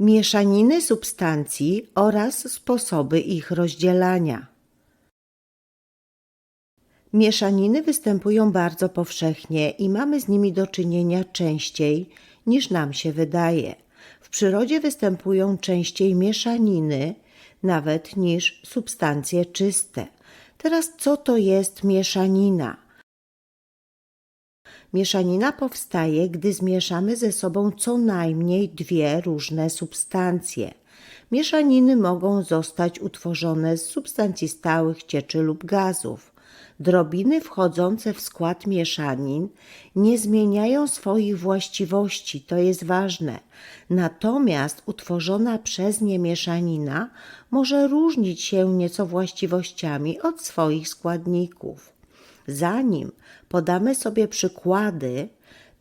mieszaniny substancji oraz sposoby ich rozdzielania. Mieszaniny występują bardzo powszechnie i mamy z nimi do czynienia częściej niż nam się wydaje. W przyrodzie występują częściej mieszaniny nawet niż substancje czyste. Teraz co to jest mieszanina? Mieszanina powstaje, gdy zmieszamy ze sobą co najmniej dwie różne substancje. Mieszaniny mogą zostać utworzone z substancji stałych, cieczy lub gazów. Drobiny wchodzące w skład mieszanin nie zmieniają swoich właściwości, to jest ważne. Natomiast utworzona przez nie mieszanina może różnić się nieco właściwościami od swoich składników. Zanim podamy sobie przykłady,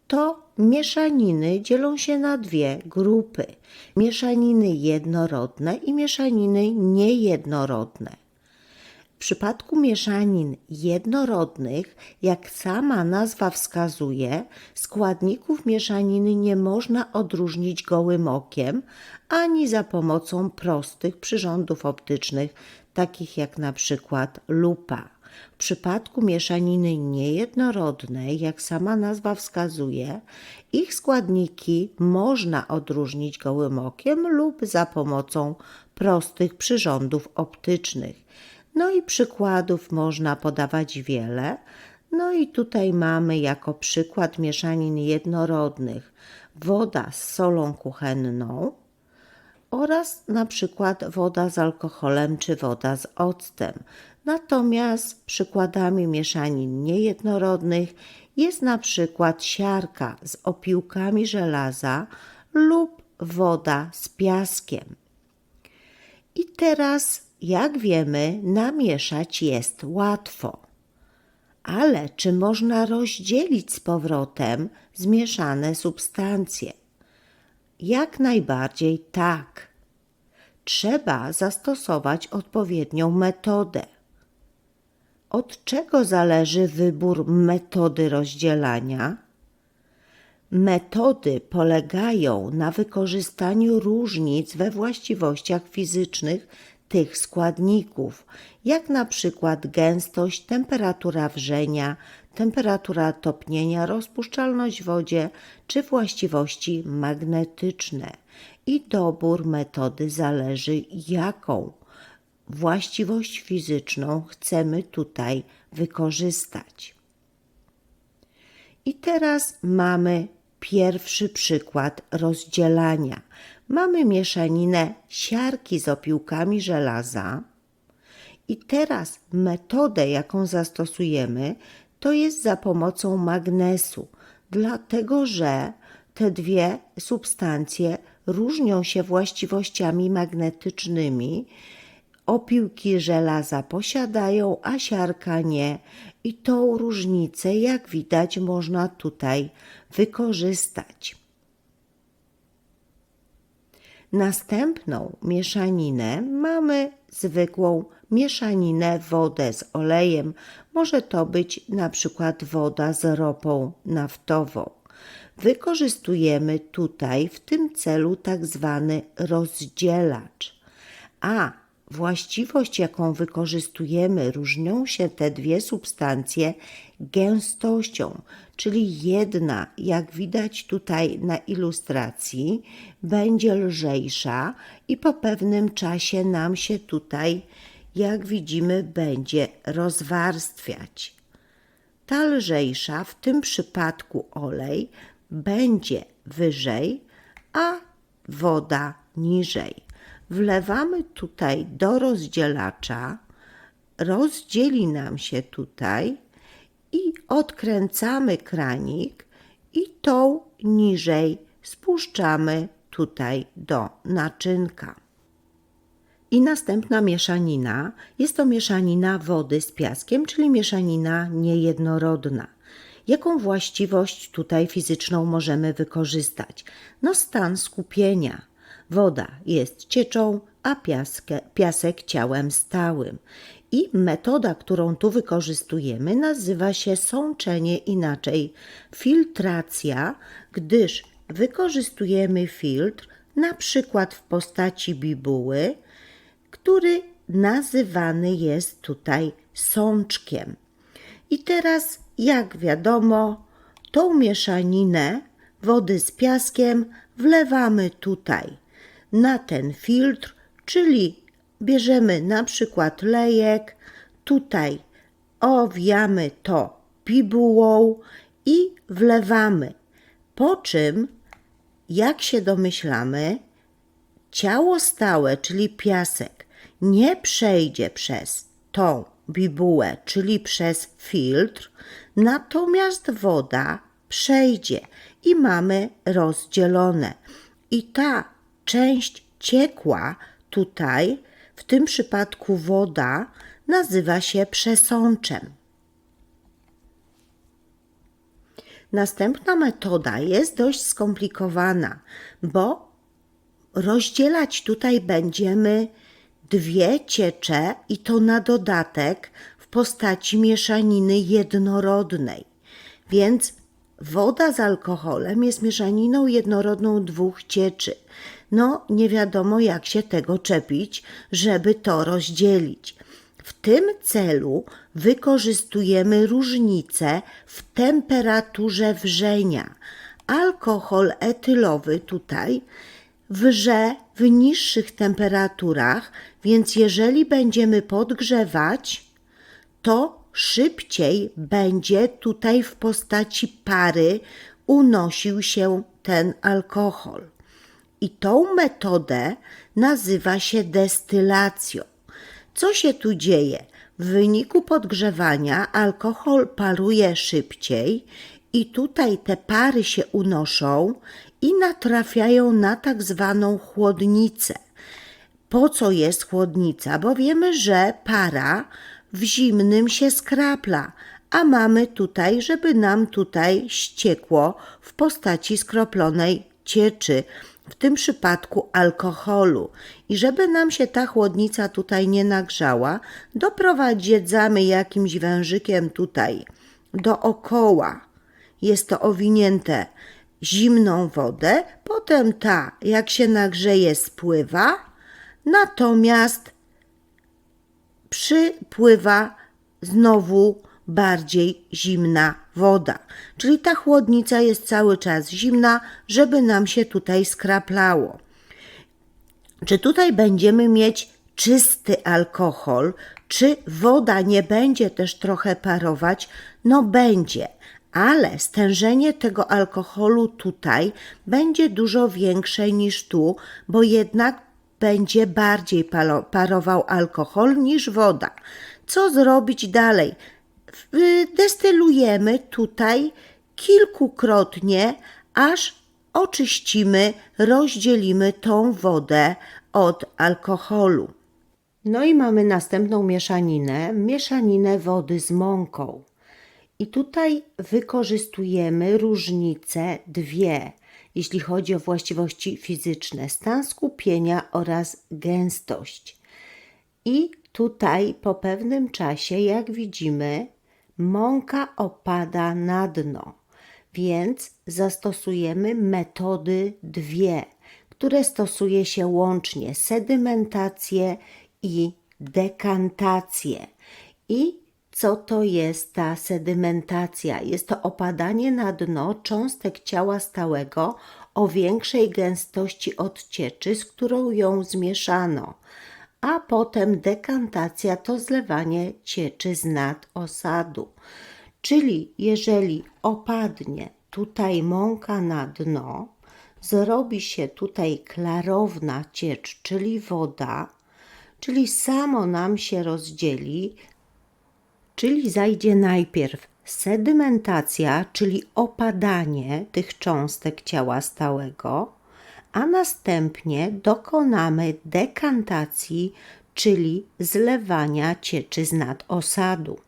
to mieszaniny dzielą się na dwie grupy: mieszaniny jednorodne i mieszaniny niejednorodne. W przypadku mieszanin jednorodnych, jak sama nazwa wskazuje, składników mieszaniny nie można odróżnić gołym okiem ani za pomocą prostych przyrządów optycznych, takich jak na przykład lupa. W przypadku mieszaniny niejednorodnej, jak sama nazwa wskazuje, ich składniki można odróżnić gołym okiem lub za pomocą prostych przyrządów optycznych. No i przykładów można podawać wiele. No i tutaj mamy jako przykład mieszanin jednorodnych woda z solą kuchenną oraz na przykład woda z alkoholem czy woda z octem. Natomiast przykładami mieszanin niejednorodnych jest na przykład siarka z opiłkami żelaza lub woda z piaskiem. I teraz, jak wiemy, namieszać jest łatwo. Ale czy można rozdzielić z powrotem zmieszane substancje? Jak najbardziej tak. Trzeba zastosować odpowiednią metodę. Od czego zależy wybór metody rozdzielania? Metody polegają na wykorzystaniu różnic we właściwościach fizycznych tych składników, jak na przykład gęstość, temperatura wrzenia, temperatura topnienia, rozpuszczalność w wodzie czy właściwości magnetyczne. I dobór metody zależy, jaką właściwość fizyczną chcemy tutaj wykorzystać. I teraz mamy pierwszy przykład rozdzielania. Mamy mieszaninę siarki z opiłkami żelaza. I teraz metodę, jaką zastosujemy, to jest za pomocą magnesu, dlatego że te dwie substancje różnią się właściwościami magnetycznymi. Opiłki żelaza posiadają, a siarka nie. I tą różnicę, jak widać, można tutaj wykorzystać. Następną mieszaninę mamy zwykłą mieszaninę wodę z olejem. Może to być na przykład woda z ropą naftową. Wykorzystujemy tutaj w tym celu tak zwany rozdzielacz. A właściwość, jaką wykorzystujemy, różnią się te dwie substancje gęstością, czyli jedna, jak widać tutaj na ilustracji, będzie lżejsza i po pewnym czasie nam się tutaj, jak widzimy, będzie rozwarstwiać. Ta lżejsza, w tym przypadku olej, będzie wyżej, a woda niżej. Wlewamy tutaj do rozdzielacza, rozdzieli nam się tutaj i odkręcamy kranik i tą niżej spuszczamy tutaj do naczynka. I następna mieszanina jest to mieszanina wody z piaskiem, czyli mieszanina niejednorodna. Jaką właściwość tutaj fizyczną możemy wykorzystać? No stan skupienia. Woda jest cieczą, a piaskę, piasek ciałem stałym. I metoda, którą tu wykorzystujemy, nazywa się sączenie, inaczej filtracja, gdyż wykorzystujemy filtr na przykład w postaci bibuły, który nazywany jest tutaj sączkiem. I teraz, jak wiadomo, tą mieszaninę wody z piaskiem wlewamy tutaj na ten filtr, czyli bierzemy na przykład lejek, tutaj owijamy to bibułą i wlewamy. Po czym, jak się domyślamy, ciało stałe, czyli piasek, nie przejdzie przez tą bibułę, czyli przez filtr, natomiast woda przejdzie i mamy rozdzielone. I ta część ciekła tutaj, w tym przypadku woda, nazywa się przesączem. Następna metoda jest dość skomplikowana, bo rozdzielać tutaj będziemy dwie ciecze i to na dodatek w postaci mieszaniny jednorodnej. Więc woda z alkoholem jest mieszaniną jednorodną dwóch cieczy. No, nie wiadomo jak się tego czepić, żeby to rozdzielić. W tym celu wykorzystujemy różnicę w temperaturze wrzenia. Alkohol etylowy tutaj wrze w niższych temperaturach, więc jeżeli będziemy podgrzewać, to szybciej będzie tutaj w postaci pary unosił się ten alkohol. I tą metodę nazywa się destylacją. Co się tu dzieje? W wyniku podgrzewania alkohol paruje szybciej i tutaj te pary się unoszą i natrafiają na tak zwaną chłodnicę. Po co jest chłodnica? Bo wiemy, że para w zimnym się skrapla, a mamy tutaj, żeby nam tutaj ściekło w postaci skroplonej cieczy, w tym przypadku alkoholu. I żeby nam się ta chłodnica tutaj nie nagrzała, doprowadzamy jakimś wężykiem tutaj dookoła. Jest to owinięte zimną wodę, potem ta, jak się nagrzeje, spływa, natomiast przypływa znowu bardziej zimna woda. Czyli ta chłodnica jest cały czas zimna, żeby nam się tutaj skraplało. Czy tutaj będziemy mieć czysty alkohol, czy woda nie będzie też trochę parować? No będzie, ale stężenie tego alkoholu tutaj będzie dużo większe niż tu, bo jednak będzie bardziej parował alkohol niż woda. Co zrobić dalej? W- Destylujemy tutaj kilkukrotnie, aż oczyścimy, rozdzielimy tą wodę od alkoholu. No i mamy następną mieszaninę, mieszaninę wody z mąką. I tutaj wykorzystujemy różnice dwie, jeśli chodzi o właściwości fizyczne: stan skupienia oraz gęstość. I tutaj po pewnym czasie, jak widzimy, mąka opada na dno, więc zastosujemy metody dwie, które stosuje się łącznie sedymentację i dekantację. I co to jest ta sedymentacja? Jest to opadanie na dno cząstek ciała stałego o większej gęstości odcieczy, z którą ją zmieszano. A potem dekantacja to zlewanie cieczy z nad osadu. Czyli jeżeli opadnie tutaj mąka na dno, zrobi się tutaj klarowna ciecz, czyli woda, czyli samo nam się rozdzieli Czyli zajdzie najpierw sedymentacja, czyli opadanie tych cząstek ciała stałego, a następnie dokonamy dekantacji, czyli zlewania cieczy z nad osadu.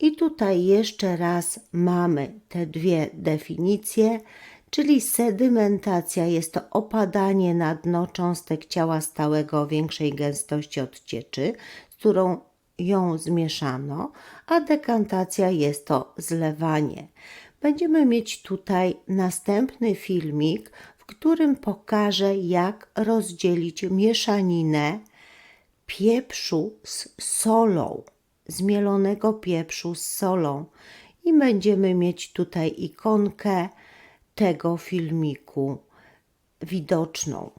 I tutaj jeszcze raz mamy te dwie definicje, czyli sedymentacja jest to opadanie na dno cząstek ciała stałego o większej gęstości odcieczy, z którą ją zmieszano, a dekantacja jest to zlewanie. Będziemy mieć tutaj następny filmik, w którym pokażę, jak rozdzielić mieszaninę pieprzu z solą, zmielonego pieprzu z solą. I będziemy mieć tutaj ikonkę tego filmiku widoczną.